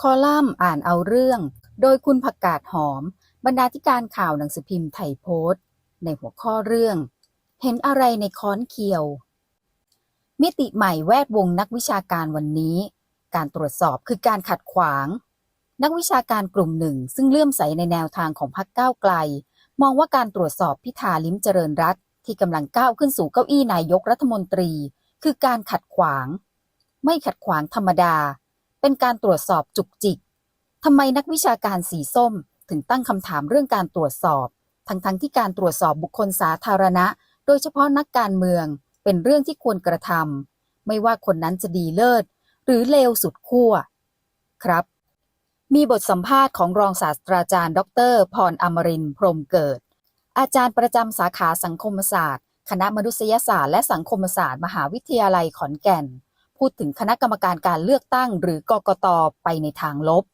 คอลัมน์อ่านเอาเรื่อง โดยคุณผักกาดหอม บรรณาธิการข่าวหนังสือพิมพ์ไทยโพสต์ ในหัวข้อเรื่อง เห็นอะไรในค้อนเคียว มิติใหม่แวดวงนักวิชาการวันนี้ การตรวจสอบคือการขัดขวาง นักวิชาการกลุ่มหนึ่ง ซึ่งเลื่อมใสในแนวทางของพรรคก้าวไกล มองว่าการตรวจสอบพิธาลิ้มเจริญรัตที่กำลังก้าวขึ้นสู่เก้าอี้นายกรัฐมนตรี คือการขัดขวาง ไม่ขัดขวางธรรมดา เป็นการตรวจสอบจุกจิกทำไมนักวิชาการสีส้มถึงตั้งคำถามเรื่องการตรวจสอบ ทั้งๆทที่การตรวจสอบบุคคลสาธารณะ โดยเฉพาะนักการเมือง เป็นเรื่องที่ควรกระทำไม่ว่าคนนั้นจะดีเลิศ หรือเลวสุดขั้วครับ มีบทสัมภาษณ์ของรองศาสตราจารย์ ดร พรอมรินพรมเกิด อาจารย์ประจำสาขาสังคมศาสตร์ คณะมนุษยศาสตร์และสังคมศาสตร์ มหาวิทยาลัยขอนแก่น พูดถึงคณะกรรมการการเลือกตั้งหรือกกตไปในทางลบ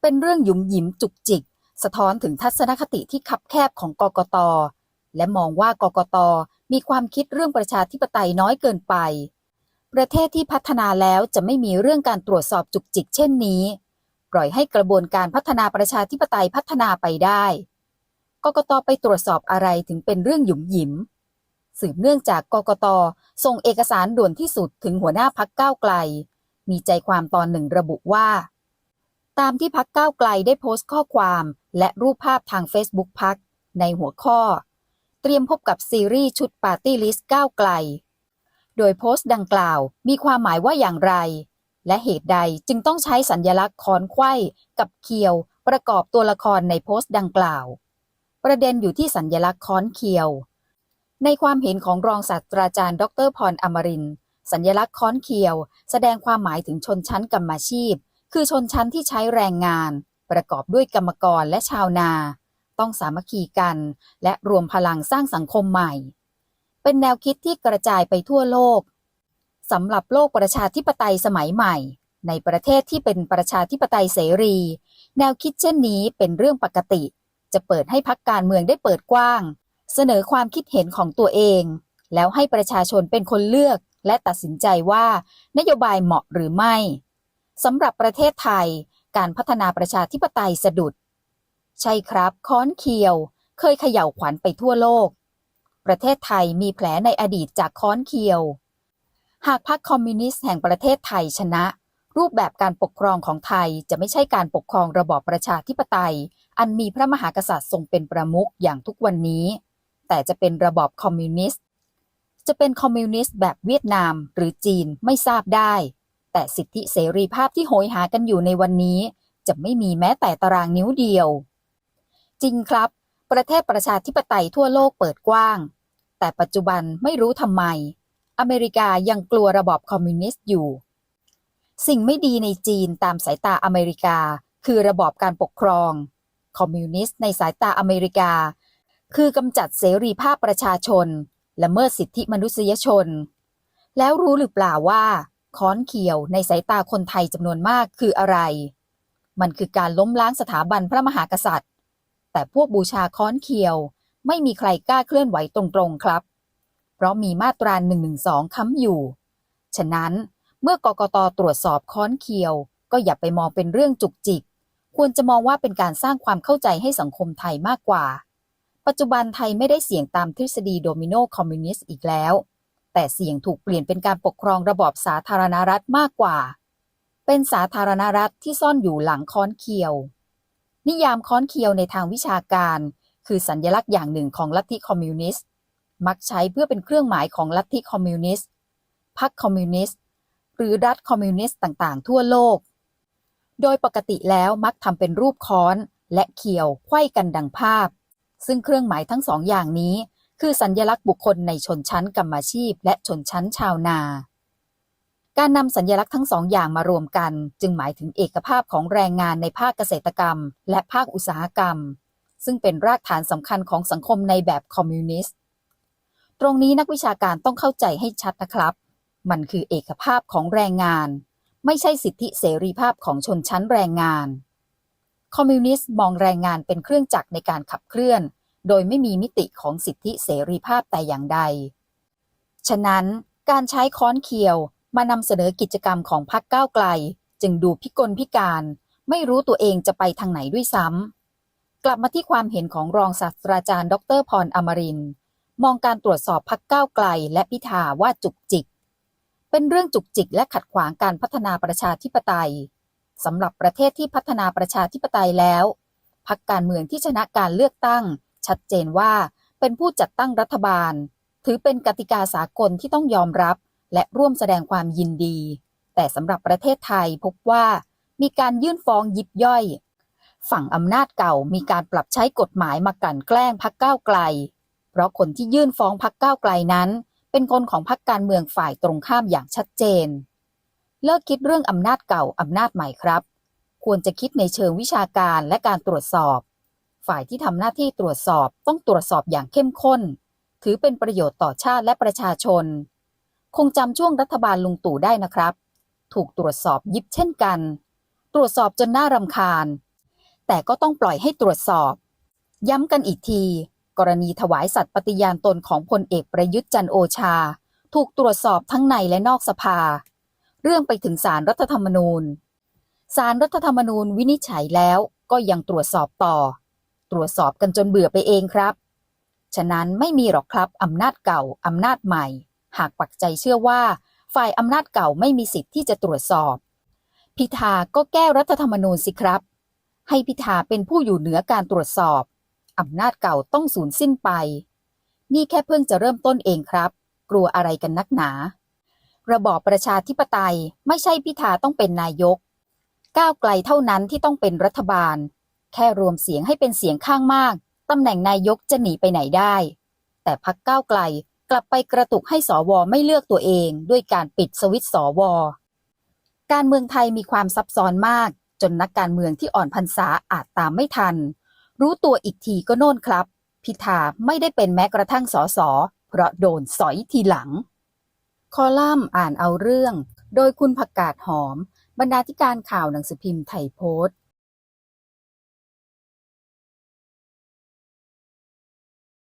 เป็นเรื่องหยุมหยิมจุกจิก สะท้อนถึงทัศนคติที่คับแคบของกกต และมองว่ากกตมีความคิดเรื่องประชาธิปไตยน้อยเกินไป ประเทศที่พัฒนาแล้วจะไม่มีเรื่องการตรวจสอบจุกจิกเช่นนี้ ปล่อยให้กระบวนการพัฒนาประชาธิปไตยพัฒนาไปได้ กกตไปตรวจสอบอะไรถึงเป็นเรื่องหยุมหยิม สืบเนื่องจากกกตส่งเอกสารด่วนที่สุดถึงหัวหน้าพักก้าวไกล มีใจความตอนหนึ่งระบุว่า ตามที่พักก้าวไกลได้โพสต์ข้อความและรูปภาพทาง Facebook พักในหัวข้อ เตรียมพบกับซีรีส์ชุดปาร์ตี้ลิสต์ก้าวไกล โดยโพสต์ดังกล่าวมีความหมายว่าอย่างไร และเหตุใดจึงต้องใช้สัญญลักษณ์ค้อนไขว้กับเคียวประกอบตัวละครในโพสต์ดังกล่าว ประเด็นอยู่ที่สัญญลักษณ์ค้อนเคียว ในความเห็นของรองศาสตราจารย์ ดรพรอมรินสัญญลักษณ์ค้อนเคียว แสดงความหมายถึงชนชั้นกรรมาชีพ คือชนชั้นที่ใช้แรงงาน ประกอบด้วยกรรมกรและชาวนา ต้องสามัคคีกัน และรวมพลังสร้างสังคมใหม่ เป็นแนวคิดที่กระจายไปทั่วโลกสำหรับโลกประชาธิปไตยสมัยใหม่ ในประเทศที่เป็นประชาธิปไตยเสรี แนวคิดเช่นนี้เป็นเรื่องปกติ จะเปิดให้พักการเมืองได้เปิดกว้าง เสนอความคิดเห็นของตัวเอง แล้วให้ประชาชนเป็นคนเลือกและตัดสินใจว่านโยบายเหมาะหรือไม่สำหรับประเทศไทย การพัฒนาประชาธิปไตยสะดุด ใช่ครับค้อนเคียว เคยเขย่าขวัญไปทั่วโลก ประเทศไทยมีแผลในอดีตจากค้อนเคียว หากพรรคคอมมิวนิสต์แห่งประเทศไทยชนะ รูปแบบการปกครองของไทยจะไม่ใช่การปกครองระบอบประชาธิปไตย อันมีพระมหากษัตริย์ทรงเป็นประมุขอย่างทุกวันนี้ แต่จะเป็นระบอบคอมมิวนิสต์ จะเป็นคอมมิวนิสต์แบบเวียดนามหรือจีนไม่ทราบได้ แต่สิทธิเสรีภาพที่โหยหากันอยู่ในวันนี้ จะไม่มีแม้แต่ตารางนิ้วเดียว จริงครับ ประเทศประชาธิปไตยทั่วโลกเปิดกว้าง แต่ปัจจุบันไม่รู้ทำไม อเมริกายังกลัวระบอบคอมมิวนิสต์อยู่ สิ่งไม่ดีในจีนตามสายตาอเมริกา คือระบอบการปกครอง คอมมิวนิสต์ในสายตาอเมริกา คือกำจัดเสรีภาพประชาชน ละเมิดสิทธิมนุษยชน แล้วรู้หรือเปล่าว่าค้อนเขียวในสายตาคนไทยจำนวนมากคืออะไร มันคือการล้มล้างสถาบันพระมหากษัตริย์ แต่พวกบูชาค้อนเขียวไม่มีใครกล้าเคลื่อนไหวตรงๆครับ เพราะมีมาตรา1นึค้ำอยู่ ฉะนั้นเมื่อกกตตรวจสอบค้อนเคียว ก็อย่าไปมองเป็นเรื่องจุกจิก ควรจะมองว่าเป็นการสร้างความเข้าใจให้สังคมไทยมากกว่า ปัจจุบันไทยไม่ได้เสี่ยงตามทฤษฎีโดมิโนคอมมิวนิสต์อีกแล้ว แต่เสี่ยงถูกเปลี่ยนเป็นการปกครองระบอบสาธารณรัฐมากกว่า เป็นสาธารณรัฐที่ซ่อนอยู่หลังค้อนเคียว นิยามค้อนเคียวในทางวิชาการ คือสัญญลักษณ์อย่างหนึ่งของลัทธิคอมมิวนิสต์มักใช้เพื่อเป็นเครื่องหมายของลัทธิคอมมิวนิสต์พรรคคอมมิวนิสต์หรือรัฐคอมมิวนิสต์ต่างๆ ทั่วโลก โดยปกติแล้วมักทำเป็นรูปค้อนและเขียวไขว้กันดังภาพ ซึ่งเครื่องหมายทั้งสองอย่างนี้ คือสัญญลักษณ์บุคคลในชนชั้นกรรมาชีพ และชนชั้นชาวนา การนำสัญญลักษณ์ทั้งสองอย่างมารวมกัน จึงหมายถึงเอกภาพของแรงงานในภาคเกษตรกรรม และภาคอุตสาหกรรม ซึ่งเป็นรากฐานสำคัญของสังคมในแบบคอมมิวนิสต์ตรงนี้นักวิชาการต้องเข้าใจให้ชัดนะครับ มันคือเอกภาพของแรงงาน ไม่ใช่สิทธิเสรีภาพของชนชั้นแรงงาน คอมมิวนิสต์มองแรงงานเป็นเครื่องจักรในการขับเคลื่อน โดยไม่มีมิติของสิทธิเสรีภาพแต่อย่างใด ฉะนั้นการใช้ค้อนเคียวมานำเสนอกิจกรรมของพรรคก้าวไกล จึงดูพิกลพิการ ไม่รู้ตัวเองจะไปทางไหนด้วยซ้ำ กลับมาที่ความเห็นของรองศาสตราจารย์ ดรพรอมรินมองการตรวจสอบพักก้าวไกลและพิธาว่าจุกจิก เป็นเรื่องจุกจิกและขัดขวางการพัฒนาประชาธิปไตย สำหรับประเทศที่พัฒนาประชาธิปไตยแล้ว พักการเมืองที่ชนะการเลือกตั้ง ชัดเจนว่าเป็นผู้จัดตั้งรัฐบาล ถือเป็นกติกาสากลที่ต้องยอมรับ และร่วมแสดงความยินดี แต่สำหรับประเทศไทยพบว่า มีการยื่นฟ้องยิบย่อย ฝั่งอำนาจเก่ามีการปรับใช้กฎหมายมากลั่นแกล้งพักก้าวไกล เพราะคนที่ยื่นฟ้องพักก้าวไกลนั้น เป็นคนของพักการเมืองฝ่ายตรงข้ามอย่างชัดเจน เลิกคิดเรื่องอำนาจเก่าอำนาจใหม่ครับ ควรจะคิดในเชิงวิชาการและการตรวจสอบ ฝ่ายที่ทำหน้าที่ตรวจสอบต้องตรวจสอบอย่างเข้มข้น ถือเป็นประโยชน์ต่อชาติและประชาชน คงจำช่วงรัฐบาลลุงตู่ได้นะครับ ถูกตรวจสอบยิบเช่นกัน ตรวจสอบจนน่ารำคาญ แต่ก็ต้องปล่อยให้ตรวจสอบ ย้ำกันอีกที กรณีถวายสัตย์ปฏิญาณตนของพลเอกประยุทธ์จันโอชา ถูกตรวจสอบทั้งในและนอกสภา เรื่องไปถึงศารรัฐธรรมนูญศารรัฐธรรมนูญวินิจฉัยแล้วก็ยังตรวจสอบต่อ ตรวจสอบกันจนเบื่อไปเองครับ ฉะนั้นไม่มีหรอกครับอำนาจเก่าอำนาจใหม่ หากปักใจเชื่อว่า ฝ่ายอำนาจเก่าไม่มีสิทธิ์ที่จะตรวจสอบ พิธาก็แก้รัฐธรรมนูญสิครับ ให้พิธาเป็นผู้อยู่เหนือการตรวจสอบอำนาจเก่าต้องสูญสิ้นไป นี่แค่เพิ่งจะเริ่มต้นเองครับ กลัวอะไรกันนักหนา ระบอบประชาธิปไตยไม่ใช่พิธาต้องเป็นนายก ก้าวไกลเท่านั้นที่ต้องเป็นรัฐบาล แค่รวมเสียงให้เป็นเสียงข้างมากตำแหน่งนายกจะหนีไปไหนได้ แต่พักก้าวไกลกลับไปกระตุกให้สวไม่เลือกตัวเองด้วยการปิดสวิตช์สวการเมืองไทยมีความซับซ้อนมาก จนนักการเมืองที่อ่อนพรรษาอาจตามไม่ทัน รู้ตัวอีกทีก็โน่นครับ พิธาไม่ได้เป็นแม้กระทั่งสอสอเพราะโดนสอยทีหลัง คอลัมน์อ่านเอาเรื่อง โดยคุณผักกาดหอม บรรณาธิการข่าวหนังสือพิมพ์ไทยโพสต์